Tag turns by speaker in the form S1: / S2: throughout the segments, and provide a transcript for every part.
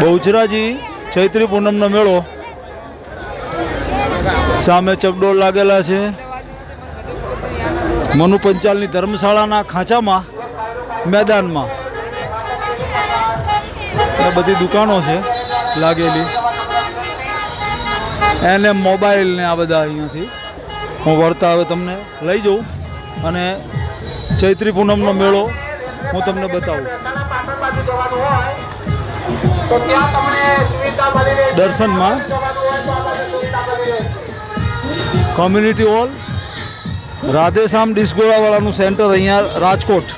S1: બહુચરાજી ચૈત્રી પૂનમનો મેળો. સામે ચકડોળ લાગેલા છે. મનુ પંચાલની ધર્મશાળાના ખાંચામાં, મેદાનમાં. બધી દુકાનો છે લાગેલી. એને મોબાઈલ ને આ બધા અહીંયાથી હું વળતા હવે તમને લઈ જઉં અને ચૈત્રી પૂનમનો મેળો હું તમને બતાવું. દર્શનમાં. કોમ્યુનિટી હોલ રાધેશ્યામ ડિસ્ગોળાવાળાનું સેન્ટર અહીંયા રાજકોટ.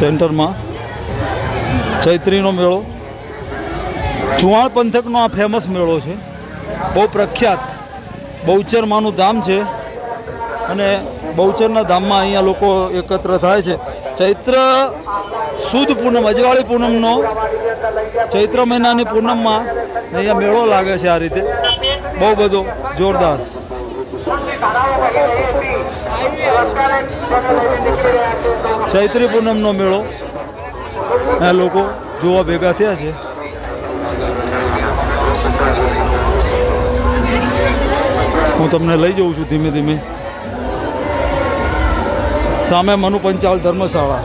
S1: સેન્ટરમાં ચૈત્રીનો મેળો. ચુવાણ પંથકનો આ ફેમસ મેળો છે. બહુ પ્રખ્યાત બહુચરમાંનું ધામ છે અને બહુચરના ધામમાં અહીંયા લોકો એકત્ર થાય છે. ચૈત્ર સુદ પૂનમ, અજવાળી પૂનમનો ચૈત્ર મહિનાની પૂનમમાં અહીંયા મેળો લાગે છે આ રીતે. બહુ બધો જોરદાર. ચૈત્રી પૂનમનો મેળો. લોકો જોવા ભેગા થયા છે. હું તમને લઈ જઉં છું ધીમે ધીમે. સામે મનુ પંચાલ ધર્મશાળા.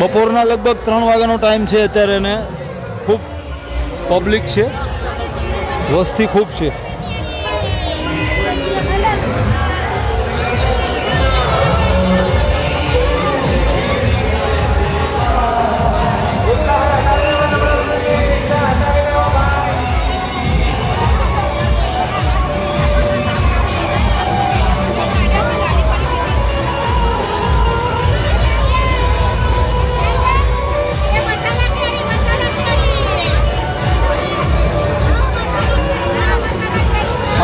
S1: બપોરના લગભગ ત્રણ વાગ્યાનો ટાઈમ છે અત્યારે એને ખૂબ પબ્લિક છે. વસ્તી ખૂબ છે.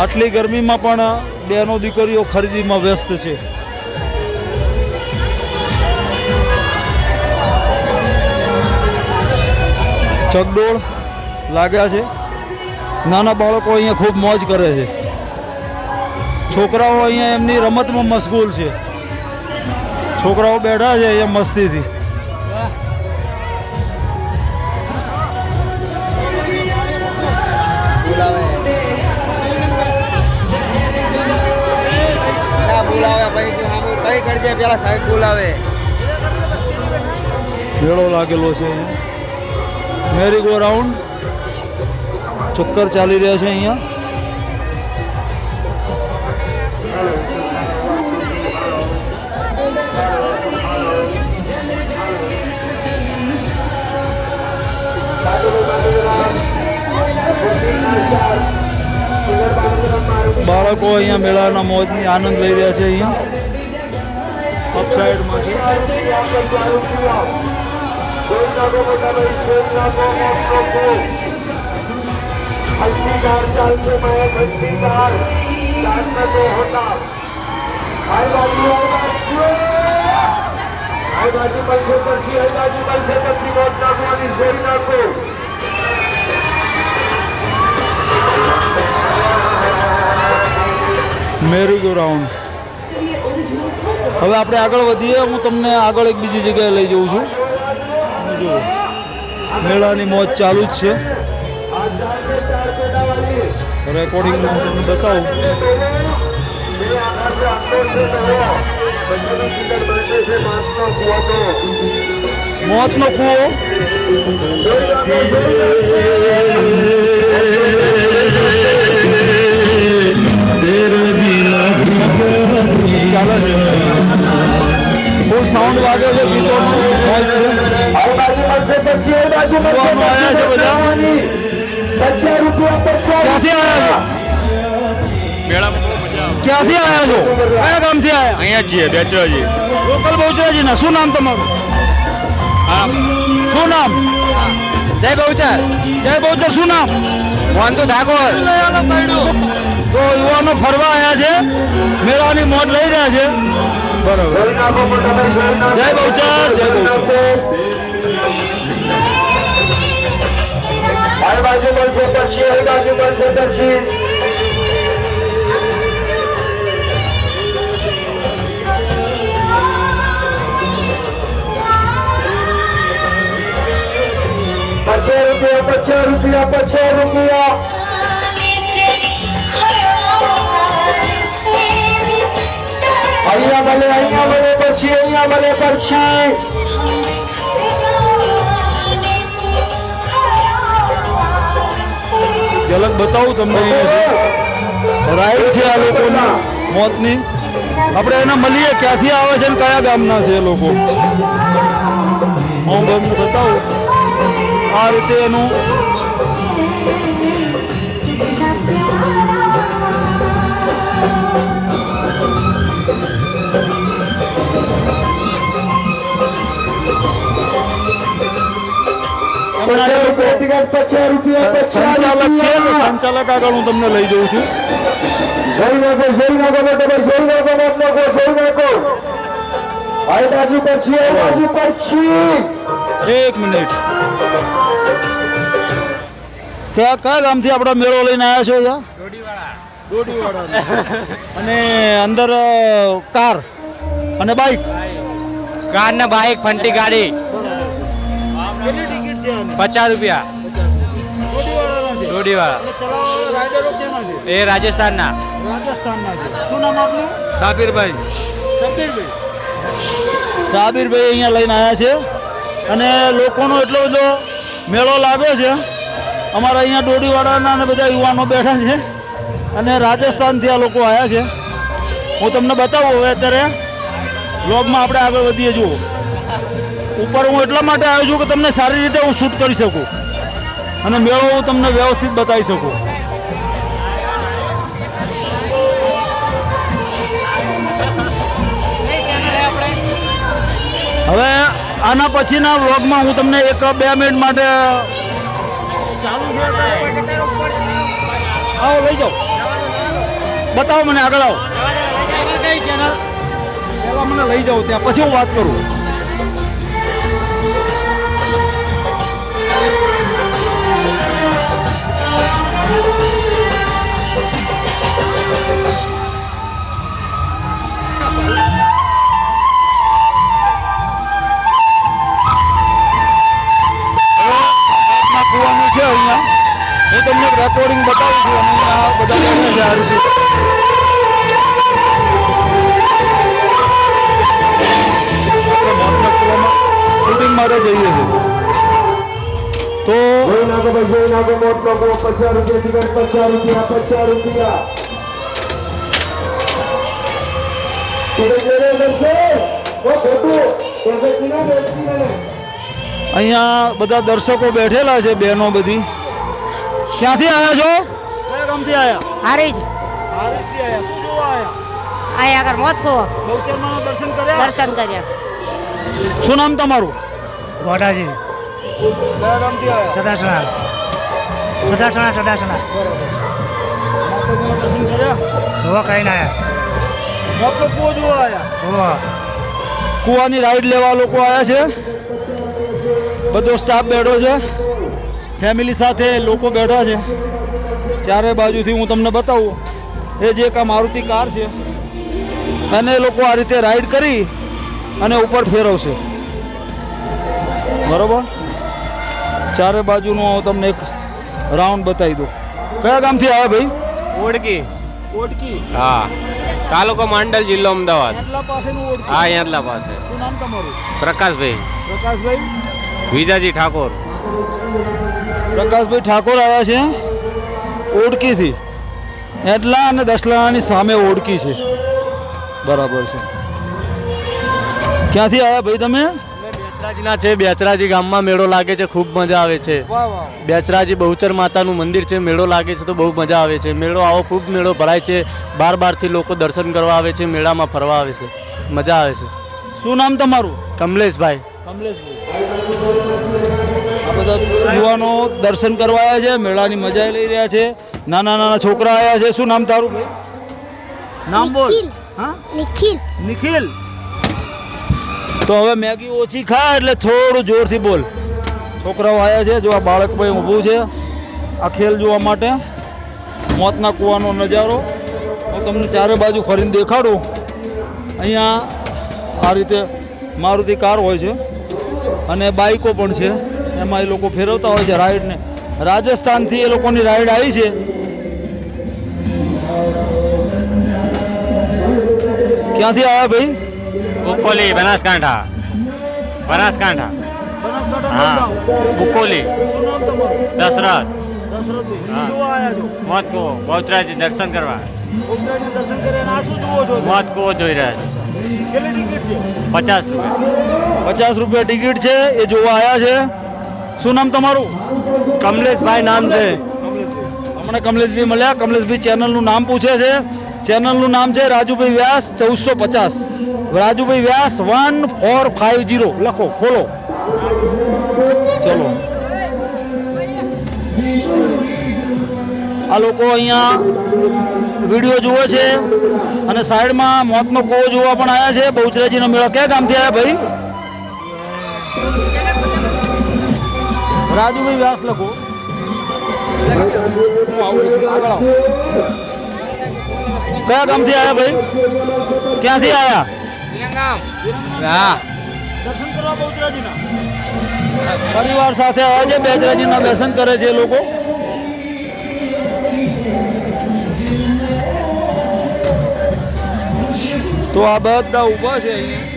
S1: આટલી ગરમીમાં પણ બેનો દીકરીઓ ખરીદીમાં વ્યસ્ત છે. ચકડોળ લાગ્યા છે. નાના બાળકો અહીંયા ખૂબ મોજ કરે છે. છોકરાઓ અહીંયા એમની રમતમાં મશગુલ છે. છોકરાઓ બેઠા છે અહીંયા મસ્તીથી.
S2: બોલાવે સામું કઈ કરજે, પેલા સાહેબ બોલાવે.
S1: મેળો લાગેલો છે. મેરી ગો રાઉન્ડ ચક્કર ચાલી રહ્યા છે અહીંયા. બાળકો અહીંયા મેળાના મોજની આનંદ લઈ રહ્યા છે અહીંયા. અપ સાઈડમાં છે મેરી ગો રાઉન્ડ હવે આપણે આગળ વધીએ. હું તમને આગળ એક બીજી જગ્યાએ લઈ જઉં છું. મેળાની મોજ ચાલુ જ છે. રેકોર્ડિંગ હું તમને બતાવું. મોતનો કૂવો. ફૂલ સાઉન્ડ વાગે છે ગીતોનો મોજ છે. ક્યાંથી આવ્યા છો? કયા ગામથી આવ્યા?
S3: અહીંયા જ છીએ બેચરાજી.
S1: લોકલ બહુચરાજીના. શું નામ તમારું? શું નામ?
S2: જય બહુચર.
S1: જય બહુચર શું નામ?
S2: વાંધો ઠાકોર.
S1: તો યુવાનો ફરવા આવ્યા છે. મેળાની મોજ લઈ રહ્યા છે. બરાબર. જય બહુચર જય બહુચર.
S4: બાજુ બનશે પછી બાજુ બનશે પછી. પચાસ રૂપિયા પચાસ રૂપિયા પચાસ રૂપિયા. અહીંયા ભલે અહીંયા ભલે પછી અહીંયા ભલે પછી.
S1: ઝલક બતાવું તમને રાઈટ છે આ લોકોના મોતની. આપણે એને મળીએ ક્યાંથી આવે છે ને કયા ગામના છે એ લોકો? હું તમને બતાવું. આ રીતે એનું લોકો સંચાલક છે સંચાલક આગળ હું તમને લઈ જઉં છું.
S4: જઈ નાખો જઈ નાખો બેટા ભાઈ જઈ નાખો મત નાખો જઈ નાખો આ બાજુ પછી આ બાજુ પછી.
S1: એક મિનિટ. કયા કયા ગામથી આપણો મેળો લઈને આવ્યા છો અહીંયા? અને અંદર કાર અને બાઇક
S2: કાર ને બાઇક ફંટી ગાડી. પચાસ રૂપિયા.
S1: છે
S2: એ રાજસ્થાનના. સાબિરભાઈ.
S1: સબીરભાઈ અહીંયા લઈને આવ્યા છે. અને લોકોનો એટલો બધો મેળો લાગ્યો છે. અમારા અહીંયા ડોડીવાળાના અને બધા યુવાનો બેઠા છે. અને રાજસ્થાનથી આ લોકો આવ્યા છે. હું તમને બતાવું હવે અત્યારે. બ્લોગમાં આપણે આગળ વધીએ જુઓ. ઉપર હું એટલા માટે આવ્યો છું કે તમને સારી રીતે હું શૂટ કરી શકું. અને મેળો હું તમને વ્યવસ્થિત બતાવી શકું. હવે આના પછીના વ્લોગમાં હું તમને એક બે મિનિટ માટે આવો લઈ જાઓ. બતાવો મને આગળ આવો. પહેલા મને લઈ જાઓ ત્યાં પછી હું વાત કરું. તમને રેકોર્ડિંગ બતાવું છું. અને બધા આ રીતે. શૂટિંગ માટે જઈએ છીએ. તો
S4: પચાસ રૂપિયા પચાસ રૂપિયા પચાસ રૂપિયા.
S1: અહીંયા બધા દર્શકો બેઠેલા છે બહેનો બધી. ક્યાંથી આવ્યા છો? કયા ગામથી આવ્યા
S3: હારીજ જ.
S1: હારીજથી આવ્યા શું જોવા આવ્યા
S3: આયા આગળ મોત કો
S1: બહુચરમાના દર્શન કર્યા?
S3: દર્શન કર્યા.
S1: શું નામ તમારું?
S5: ગોડાજી.
S1: કયા ગામથી આવ્યા
S5: સદાસણા સદાસણા સદાસણા
S1: બરાબર માતાજીના દર્શન કર્યા?
S5: હોવા કઈ ના આયા
S1: મોટો કુવો જોવા આવ્યા
S5: હોવા.
S1: કૂવાની રાઈડ લેવા લોકો આવ્યા છે? બધો સ્ટાફ બેઠો છે? ફેમિલી સાથે લોકો બેઠા છે. ચારે બાજુથી હું તમને બતાવું. એ જે એક આ મારુતિ કાર છે. અને એ લોકો આ રીતે રાઈડ કરી અને ઉપર ફેરવશે. બરોબર? ચારે બાજુનું હું તમને એક રાઉન્ડ બતાવી દઉં. કયા ગામથી આવ્યા ભાઈ?
S2: ઓડકી.
S1: ઓડકી?
S2: હા. તાલુકો માંડલ જિલ્લો અમદાવાદ. હા યાદલા પાસે.
S1: શું નામ તમારું?
S2: પ્રકાશભાઈ.
S1: પ્રકાશભાઈ?
S2: વિજાજી ઠાકોર.
S1: પ્રકાશભાઈ ઠાકોર આવ્યા છે. ઓડકીથી એટલા અને દસલાણાની સામે ઓડકી છે. બરાબર છે. ક્યાંથી આવ્યા ભાઈ તમે?
S5: બેચરાજીના છે. બેચરાજી ગામમાં મેળો લાગે છે. ખૂબ મજા આવે છે. બેચરાજી બહુચર માતાનું મંદિર છે. મેળો લાગે છે તો બહુ મજા આવે છે. મેળો આવો ખૂબ મેળો ભરાય છે. બાર બારથી લોકો દર્શન કરવા આવે છે. મેળામાં ફરવા આવે છે. મજા આવે છે.
S1: શું નામ તમારું?
S5: કમલેશભાઈ.
S1: આ બધા યુવાનો દર્શન કરવા આવ્યા છે મેળાની મજા લઈ રહ્યા છે. નાના નાના છોકરા આવ્યા છે. શું નામ તારું નામ બોલ. હા?
S6: નિખિલ.
S1: નિખિલ. તો હવે મેગી ઓછી ખા એટલે થોડું જોરથી બોલ. છોકરાઓ આવ્યા છે. જો આ બાળક ભાઈ ઊભું છે. આ ખેલ જોવા માટે. મોતના કૂવાનો નજારો. હું તમને ચારે બાજુ ફરીને દેખાડું. અહીંયા આ રીતે મારુતિ કાર હોય છે. અને બાઇકો પણ છે. એમાં એ લોકો ફેરવતા હોય છે રાઈડને. રાજસ્થાનથી એ લોકોની રાઈડ આવી છે. ક્યાંથી આવ્યા ભાઈ?
S3: બુકોલી બનાસકાંઠા. બનાસકાંઠા. હા બુકોલી દશરથ. મોત કો બહુચરાજી દર્શન કરવા. મોત જોઈ રહ્યા છે.
S1: કેટલી ટિકિટ છે?
S3: પચાસ રૂપિયા.
S1: પચાસ રૂપિયા ટિકિટ છે. એ જોવા આવ્યા છે. શું નામ તમારું?
S5: કમલેશભાઈ નામ છે.
S1: હમણાં કમલેશભાઈ મળ્યા. કમલેશભાઈ ચેનલનું નામ પૂછે છે. ચેનલનું નામ છે રાજુભાઈ વ્યાસ ચૌદસો પચાસ. Rajubhai Vyas one four five zero લખો ખોલો. ચલો. આ લોકો અહીંયા વીડિયો જુએ છે અને સાઈડમાં મોતનો કૂવો જોવા પણ આવ્યા છે. બહુચરાજીનો મેળો ક્યાં ગામથી આવ્યા ભાઈ? રાજુભાઈ વ્યાસ લખો. આવું કયા ગામથી આવ્યા ભાઈ? ક્યાંથી આવ્યા
S2: હા.
S1: દર્શન કરવા બહુચરાજીના. પરિવાર સાથે આવ્યા છે બેચરાજીના દર્શન કરે છે લોકો. તો આ બધા ઊભા છે અહીંયા.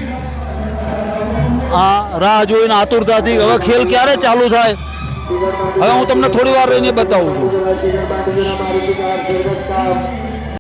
S1: આ રાહ જોઈને આતુરતાથી હવે ખેલ ક્યારે ચાલુ થાય? હવે હું તમને થોડી વાર રહીને બતાવું છું.